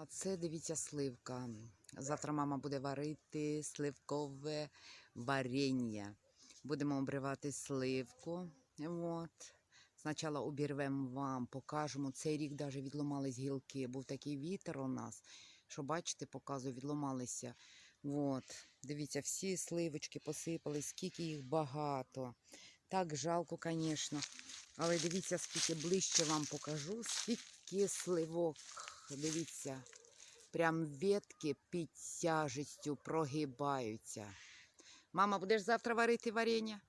А це дивіться сливка. Завтра мама буде варити сливкове варення. Будемо обривати сливку. От. Спочатку обірвемо вам, покажемо. Цей рік навіть відломались гілки. Був такий вітер у нас, що бачите, показую, відломалися. От. Дивіться, всі сливочки посипались, скільки їх багато. Так жалко, звісно. Але дивіться, скільки ближче вам покажу, скільки сливок. Дивіться, прям ветки під тяжестю прогибаються. Мама, будеш завтра варити варення?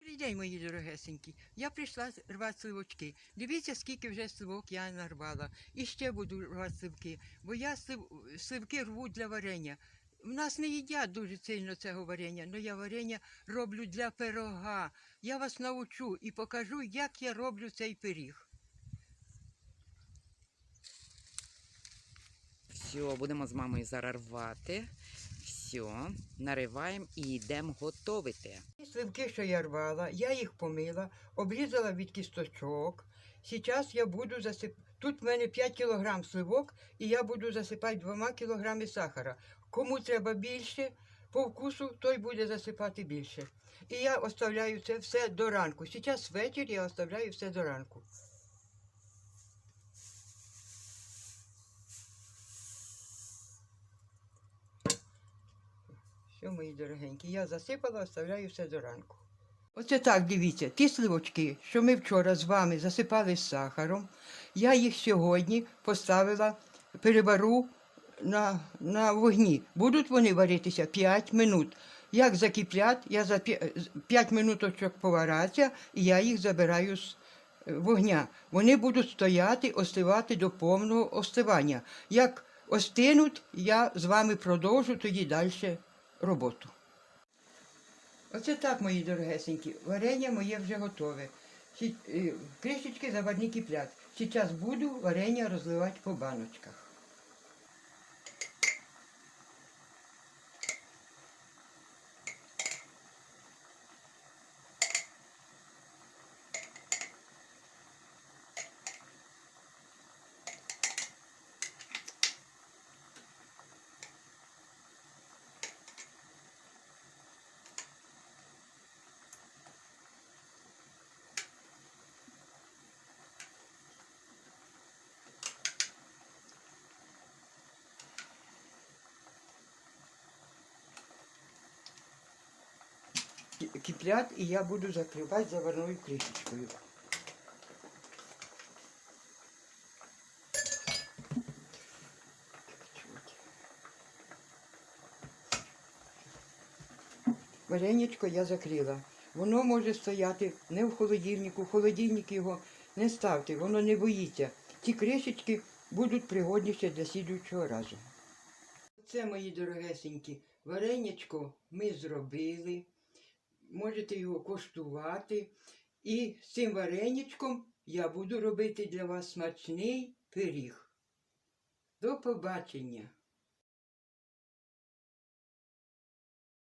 Добрий мої дорогесенькі. Я прийшла рвати сливочки. Дивіться, скільки вже сливок я нарвала. І ще буду рвати сливки, бо я слив, сливки рву для варення. У нас не їдять дуже сильно цього варення, але я варення роблю для пирога. Я вас навчу і покажу, як я роблю цей пиріг. Все, будемо з мамою зараз рвати. Все, нариваємо і йдемо готувати. Сливки, що я рвала, я їх помила, обрізала від кісточок. Зараз я буду засип... Тут в мене 5 кг сливок, і я буду засипати 2 кг сахара. Кому треба більше, по вкусу, той буде засипати більше. І я оставляю це все до ранку. Зараз вечір я оставляю все до ранку. Все, мої дорогенькі, я засипала, оставляю все до ранку. Оце так, дивіться, ті сливочки, що ми вчора з вами засипали з сахаром, я їх сьогодні поставила, перевару на, на вогні. Будуть вони варитися 5 минут. Як закиплять, я за 5 минуточок поваряться, і я їх забираю з е, вогня. Вони будуть стояти, остивати до повного остивання. Як остинуть, я з вами продовжу тоді далі роботу. Оце так, мої дорогесенькі. Варення моє вже готове. Е, Кришечки заварні киплять. Зараз буду варення розливати по баночках. Киплять, і я буду закривати заварною кришечкою. Вареничко я закрила. Воно може стояти не в холодильнику, в холодильник його не ставте, воно не боїться. Ці кришечки будуть пригодні ще для слідуючого разу. Це, мої дорогесенькі, варенячко ми зробили. Можете його коштувати. І з цим вареничком я буду робити для вас смачний пиріг. До побачення!